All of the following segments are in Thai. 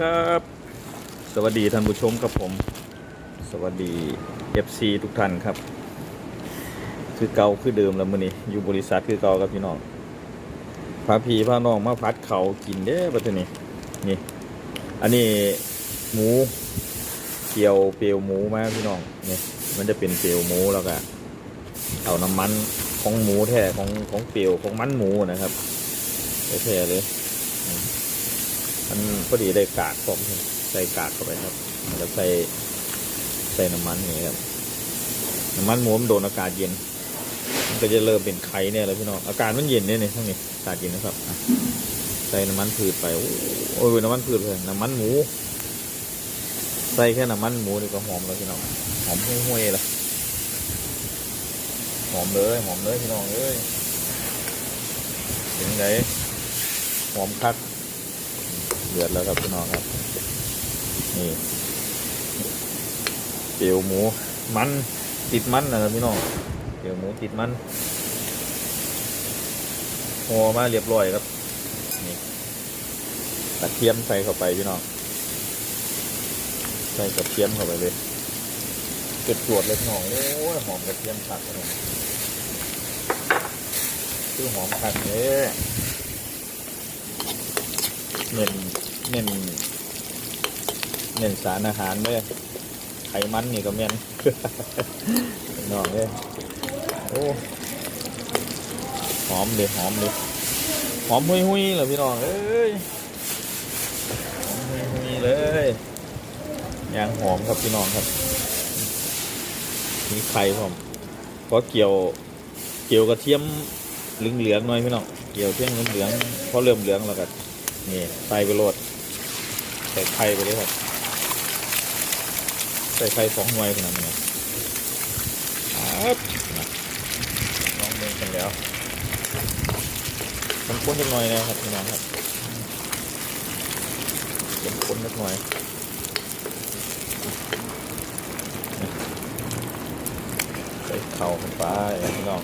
ครับ สวัสดีท่านผู้ชมครับผม สวัสดี FC ทุกท่านครับ คือเก่าคือเดิมแล้วมื้อนี้อยู่บริษัทคือเก่าครับพี่น้องพาพี่พาน้องมาพัดเขากินเด้อบัดนี้นี่ อันนี้หมูเกียวเปียวหมูมาพี่น้องนี่มันจะเป็นเปียวหมูแล้วก็เอาน้ำมันของหมูแท้ของของเปียวของมันหมูนะครับแท้ๆเลย มันพอดีได้กากผมใส่กากเข้าไปครับแล้วใส่ใส่น้ำมันนี้ครับน้ำมันหมูมันโดนอากาศเย็น มันก็จะเริ่มเป็นไข่เนี่ยแล้วพี่น้องอากาศมันเย็นเนี่ยนี่ทั้งนี้อากาศเย็นนะครับใส่น้ำมันพืชไปโอ้ยน้ำมันพืชเลยน้ำมันหมู ใส่แค่น้ำมันหมูนี่ก็หอมแล้วพี่น้องหอมห่วยๆเลยหอมเลยหอมเลยพี่น้องเอ้ยเป็นไงหอมคัก เดือดแล้วครับพี่น้องครับ นี่เปียวหมูมันติดมันนะครับพี่น้องเปียวหมูติดมันห่อมาเรียบร้อยครับนี่กระเทียมใส่เข้าไปพี่น้องใส่กระเทียมเข้าไปเลยจุดจวดเลยพี่น้องโอ้ยหอมกระเทียมผัดเลยคือหอมผัดเลย เน้นเน้นเน้นสารอาหารเลยไขมันนี่ก็แม่นน้องเลยโอ้หอมเลยหอมเลยหอมหุยหุยๆเลยพี่น้องเอ้ยหอมหุยหุยเลยยางหอมครับพี่น้องครับมีไข่ผมเพราะเกี่ยวเกี่ยวกระเทียมเหลืองๆหน่อยพี่น้องเกี่ยวเทียมเหลืองๆเพราะเริ่มเหลืองแล้วก็นี่ ใส่ไปโรดใส่ไข่ไปเลยครับ ใส่ไข่สองหน่วยขนาดนี้ครับนะลองเมนกันแล้วมันข้นจักหน่อยนะครับพี่น้องครับมันข้นจักหน่อยใส่เข่าไปพี่น้อง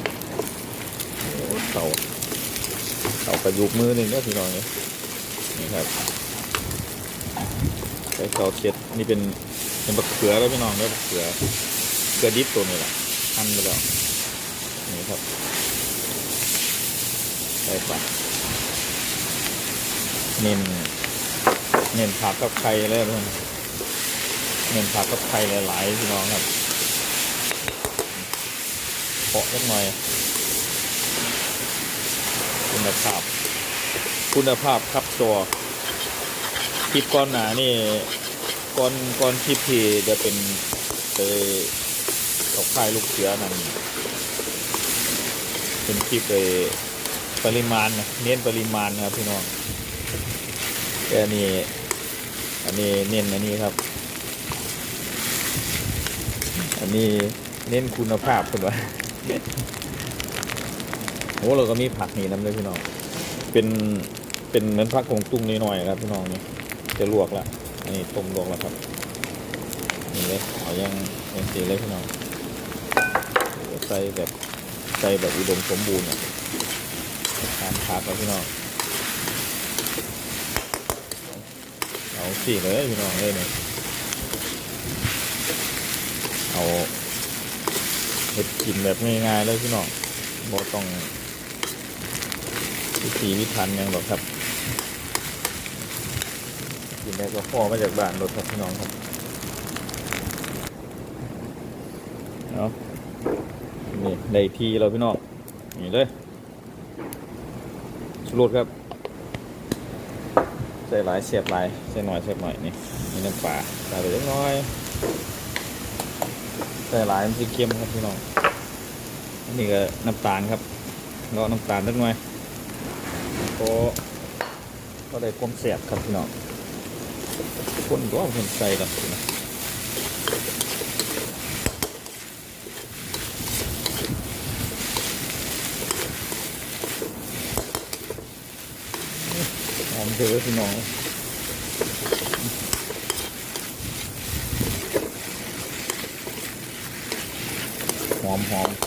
เข่าเข่ากระยุกมือหนึ่งก็พี่น้องเนี่ย ครับใส่ซอสเช็ดนี่เป็นเป็นมะเขือแล้วพี่น้องแล้วมะเขือเกลือดิบตัวนี้แหละหั่นไปแล้วนี่ครับใส่ไปเน้นเน้นผักกับไข่เลยเพื่อนเน้นผักกับไข่หลายๆพี่น้องครับเพาะสักหน่อยคุณภาพ คุณภาพครับตัวคลิปก้อนหนานี่ก้อนก้อนคลิปที่จะเป็นไปตกค่ายลูกเสือนั่นเป็นคลิปไปปริมาณเน้นปริมาณนะครับพี่น้องแต่อันนี้อันนี้เน้นอันนี้ครับ อันนี้เน้นคุณภาพคุณวะโอ้เราก็มีผักนี่น้ำเลยพี่น้อง เป็น เป็นเหมือนผักกงตุ้งนิดหน่อยๆครับพี่น้องนี่จะลวกละนนี้ต้มลวกแล้วครับนี่เลยเอายังยังสีเลยพี่น้องใส่แบบใส่แบบอุดมสมบูรณ์อะทานผักแล้วพี่น้องเอาสีเลยพี่น้องเลยเนี่ยเอาเห็ดกินแบบง่ายๆเลยพี่น้องบ่ต้องวิธีวิธันยังหรอกครับ กินได้ก็พ่อมาจากบ้านรถครับพี่น้องครับเอานี่ได้ทีเราพี่น้องนี่เลยชุรสครับใส่หลายเสียบหลายใส่หน่อยเสียบหน่อยนี่นี่น้ำปลาใส่ไปเล็กน้อยใส่หลายมันจะเค็มครับพี่น้องอันนี้ก็น้ำตาลครับเลาะน้ำตาลนิดหน่อยก็ก็ได้ความแสบครับพี่น้อง คนก็คนใส่กันนะหอมเจอพี่น้องหอมหอม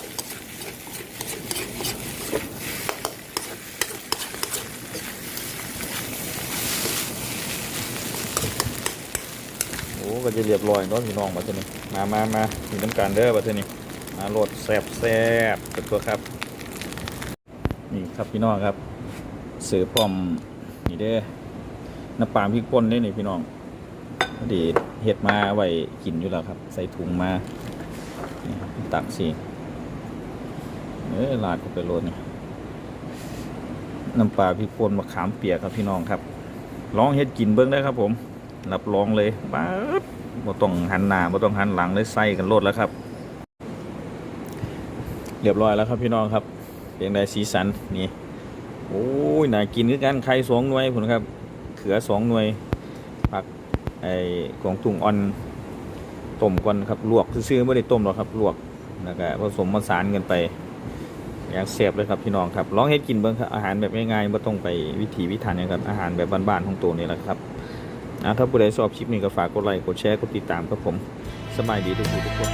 ก็จะเรียบร้อยเนาะพี่น้องมาเทนี้มามามามีน้ำการเด้อมาเทนี้มาโหลดแซ่บแซ่บเป็นตัวครับ นี่ครับพี่น้องครับเสือพร้อมนี่เด้อน้ำปลาพริกป่นเด้นี่พี่น้องพอดีเห็ดมาไว้กินอยู่แล้วครับ ใส่ถุงมานี่ตักสิเอ้ยลาดเข้าไปโรดนี่น้ำปลาพริกป่นมะขามเปียกครับพี่น้องครับลองเฮ็ดกินเบิ้งได้ครับผม รับรองเลยป๊าบบ่ต้องหันหน้าบ่ต้องหันหลังเลยใส่กันโลดแล้วครับ เรียบร้อยแล้วครับพี่น้องครับเพียงใดสีสันนี่โอ้ยน่ากินคือกันไข่สองหน่วยผลครับเขือสองหน่วยผักไอ้ของตุงอ่อนต้มก่อนครับลวกซื่อไม่ได้ต้มหรอกครับลวกแล้วก็ผสมผสานกันไปอย่างเสียบเลยครับพี่น้องครับลองเฮ็ดกินเบิ่งครับอาหารแบบง่ายๆไม่ต้องไปวิถีวิถันนะครับอาหารแบบบ้านๆของตัวนี่แหละครับ นะถ้าผู้ใดชอบคลิปนี้ก็ฝากกดไลค์กดแชร์กดติดตามครับผมสบายดีทุกทุกคน